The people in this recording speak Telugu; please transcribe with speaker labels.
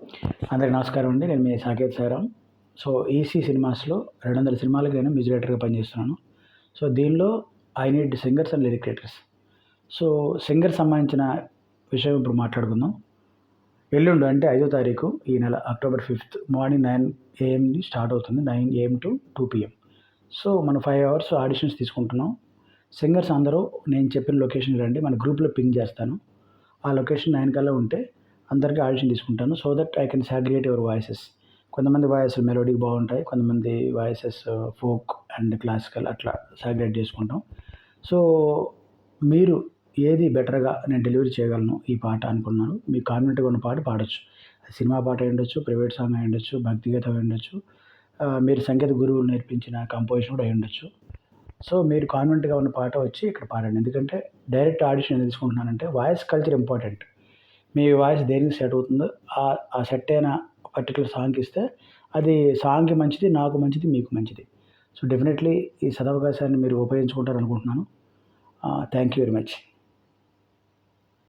Speaker 1: అందరికీ నమస్కారం అండి. నేను మీ సాకేత్ సాయిరామ్ సో ఈసీ సినిమాస్లో రెండు వందల సినిమాలకి నేను మ్యూజిక్ డైరెక్టర్గా పనిచేస్తున్నాను. సో దీనిలో I need singers and lyric writers so singer సంబంధించిన విషయం ఇప్పుడు మాట్లాడుకుందాం. ఎల్లుండి అంటే ఐదో తారీఖు ఈ నెల అక్టోబర్ ఫిఫ్త్ మార్నింగ్ నైన్ ఏఎంని స్టార్ట్ అవుతుంది. Nine AM to two PM. So మనం ఫైవ్ అవర్స్ ఆడిషన్స్ తీసుకుంటున్నాం. సింగర్స్ అందరూ నేను చెప్పిన లొకేషన్ రండి. మన గ్రూప్లో పింక్ చేస్తాను. ఆ లొకేషన్ నైన్ కల్లా ఉంటే అందరికీ ఆడిషన్ తీసుకుంటాను. So that I can segregate your voices కొంతమంది వాయిస్ మెలోడీ బాగుంటాయి కొంతమంది వాయిసెస్ ఫోక్ అండ్ క్లాసికల్ అట్లా సాగ్రేట్ చేసుకుంటాం. సో మీరు ఏది బెటర్గా నేను డెలివరీ చేయగలను ఈ పాట అనుకున్నాను. మీ కాన్వెంట్గా ఉన్న పాట పాడొచ్చు. సినిమా పాట అయి ఉండొచ్చు ప్రైవేట్ సాంగ్ అయి ఉండొచ్చు భక్తిగీతం అయి ఉండొచ్చు మీరు సంగీత గురువులు నేర్పించిన కంపోజిషన్ కూడా అయి ఉండొచ్చు. సో మీరు కాన్వెంట్గా ఉన్న పాట వచ్చి ఇక్కడ పాడండి. ఎందుకంటే డైరెక్ట్ ఆడిషన్ తీసుకుంటున్నానంటే వాయిస్ కల్చర్ ఇంపార్టెంట్ మీ వాయిస్ దేనికి సెట్ అవుతుందో ఆ ఆ సెట్ అయిన పర్టికులర్ సాంగ్కి ఇస్తే అది సాంగ్కి మంచిది నాకు మంచిది మీకు మంచిది. సో డెఫినెట్లీ ఈ సదవకాశాన్ని మీరు ఉపయోగించుకుంటారు అనుకుంటున్నాను థ్యాంక్ యూ వెరీ మచ్.